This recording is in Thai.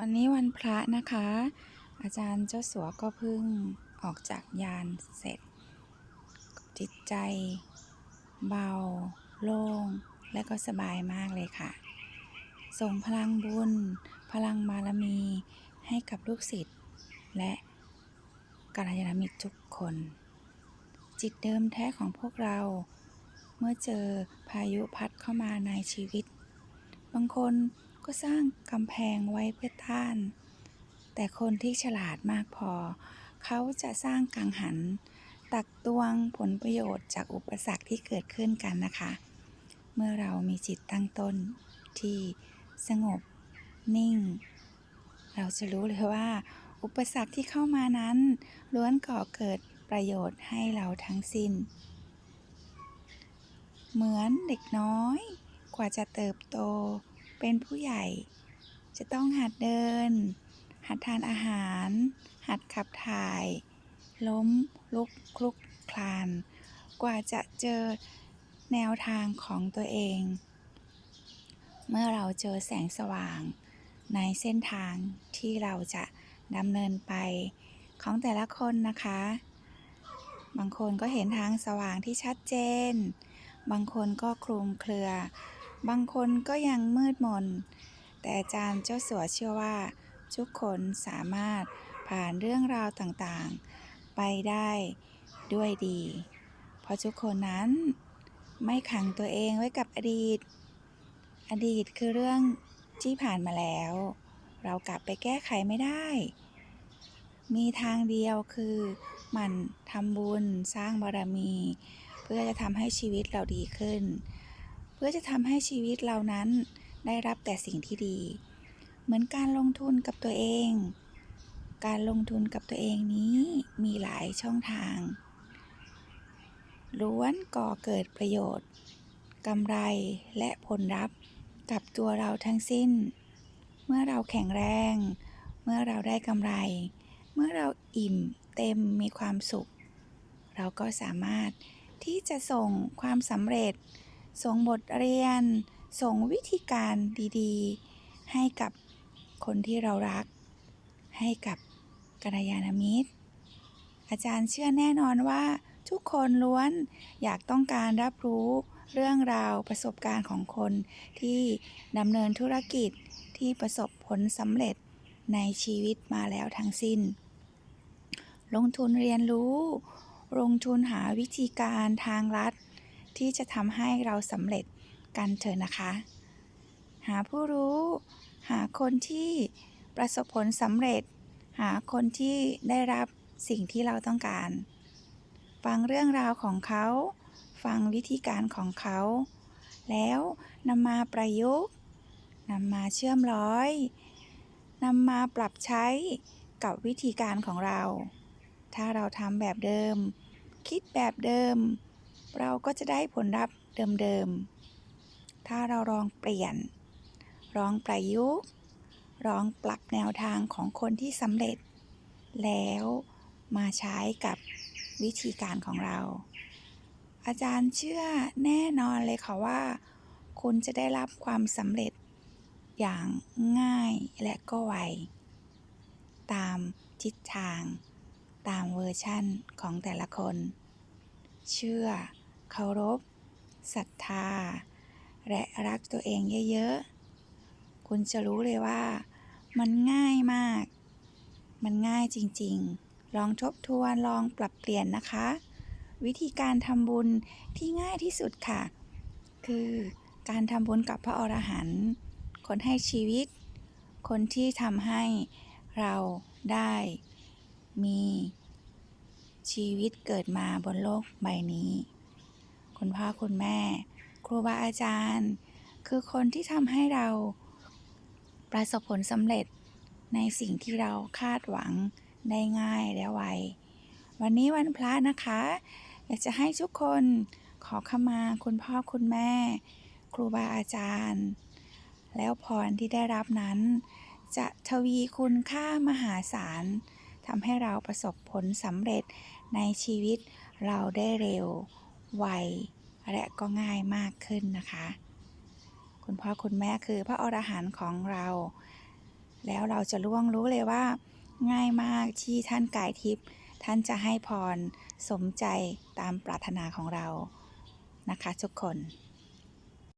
วันนี้วันพระนะคะ อาจารย์เจ้าสัวก็เพิ่งออกจากยานเสร็จ จิตใจ เบา โล่ง และก็สบายมากเลยค่ะ ส่งพลังบุญ พลังบารมีให้กับลูกศิษย์และกัลยาณมิตรทุกคน จิตเดิมแท้ของพวกเรา เมื่อเจอพายุพัดเข้ามาในชีวิต บางคนก็สร้างกำแพงไว้เพื่อต้าน แต่คนที่ฉลาดมากพอ เขาจะสร้างกังหัน ตักตวงผลประโยชน์จากอุปสรรคที่เกิดขึ้นกันนะคะ เมื่อเรามีจิตตั้งต้นที่สงบนิ่ง เราจะรู้เลยว่า อุปสรรคที่เข้ามานั้นล้วนก่อเกิดประโยชน์ให้เราทั้งสิ้น เหมือนเด็กน้อย กว่าจะเติบโต เป็นผู้ใหญ่ จะต้องหัดเดิน หัดทานอาหาร หัดขับถ่าย ล้ม ลุกคลุกคลาน กว่าจะเจอแนวทางของตัวเอง เมื่อเราเจอแสงสว่าง ในเส้นทางที่เราจะดำเนินไปของแต่ละคนนะคะ บางคนก็เห็นทางสว่างที่ชัดเจน บางคนก็คลุมเครือ บางคนก็ยังมืดมน แต่อาจารย์เจ้าสัวเชื่อว่า ทุกคนสามารถผ่านเรื่องราวต่างๆ ไปได้ด้วยดี เพราะทุกคนนั้นไม่ขังตัวเองไว้กับอดีต อดีตคือเรื่องที่ผ่านมาแล้ว เรากลับไปแก้ไขไม่ได้ มีทางเดียวคือหมั่นทำบุญสร้างบารมี เพื่อจะทำให้ชีวิตเราดีขึ้น เพื่อจะทำให้ชีวิตเรานั้นได้รับแต่สิ่งที่ดี เหมือนการลงทุนกับตัวเอง การลงทุนกับตัวเองนี้มีหลายช่องทางล้วนก่อเกิดประโยชน์กำไรและผลลัพธ์กับตัวเราทั้งสิ้น เมื่อเราแข็งแรง เมื่อเราได้กำไร เมื่อเราอิ่มเต็มมีความสุข เราก็สามารถที่จะส่งความสำเร็จ ส่งบทเรียน ส่งวิธีการดีๆ ให้กับคนที่เรารัก ให้กับกัลยาณมิตร อาจารย์เชื่อแน่นอนว่าทุกคนล้วนอยากต้องการรับรู้เรื่องราวประสบการณ์ของคนที่ดำเนินธุรกิจที่ประสบผลสำเร็จในชีวิตมาแล้วทั้งสิ้น ลงทุนเรียนรู้ ลงทุนหาวิธีการทางลัด ที่จะทำให้เราสำเร็จกันเถอะนะคะ หาผู้รู้ หาคนที่ประสบผลสำเร็จ หาคนที่ได้รับสิ่งที่เราต้องการ ฟังเรื่องราวของเขา ฟังวิธีการของเขา แล้วนำมาประยุกต์นำมาเชื่อมร้อยนำมาปรับใช้กับวิธีการของเรา ถ้าเราทำแบบเดิม คิดแบบเดิม เราก็จะได้ผลลัพธ์เดิมๆ ถ้าเราลองเปลี่ยนลองประยุกต์ลองปรับแนวทางของคนที่สำเร็จ แล้วมาใช้กับวิธีการของเรา อาจารย์เชื่อแน่นอนเลยค่ะว่า คุณจะได้รับความสำเร็จอย่างง่ายและก็ไว ตามทิศทาง ตามเวอร์ชั่นของแต่ละคน เชื่อ เคารพศรัทธา และรักตัวเองเยอะๆ คุณจะรู้เลยว่า มันง่ายมาก มันง่ายจริงๆ ลองทบทวนลองปรับเปลี่ยนนะคะ วิธีการทำบุญที่ง่ายที่สุดค่ะ คือการทำบุญกับพระอรหันต์คนให้ชีวิต คนที่ทำให้เราได้มีชีวิตเกิดมาบนโลกใบนี้ คุณพ่อคุณแม่ ครูบาอาจารย์ คือคนที่ทำให้เราประสบผลสำเร็จในสิ่งที่เราคาดหวังได้ง่ายและไววันนี้วันพระนะคะ อยากจะให้ทุกคนขอขมาคุณพ่อคุณแม่ ครูบาอาจารย์ แล้วพรที่ได้รับนั้น จะทวีคุณค่ามหาศาลทำให้เราประสบผลสำเร็จในชีวิตเราได้เร็ว ไวและก็ง่ายมากขึ้นนะคะ คุณพ่อคุณแม่คือพระอรหันต์ของเรา แล้วเราจะล่วงรู้เลยว่า ง่ายมากที่ท่านกายทิพย์ท่านจะให้พรสมใจตามปรารถนาของเรานะคะทุกคน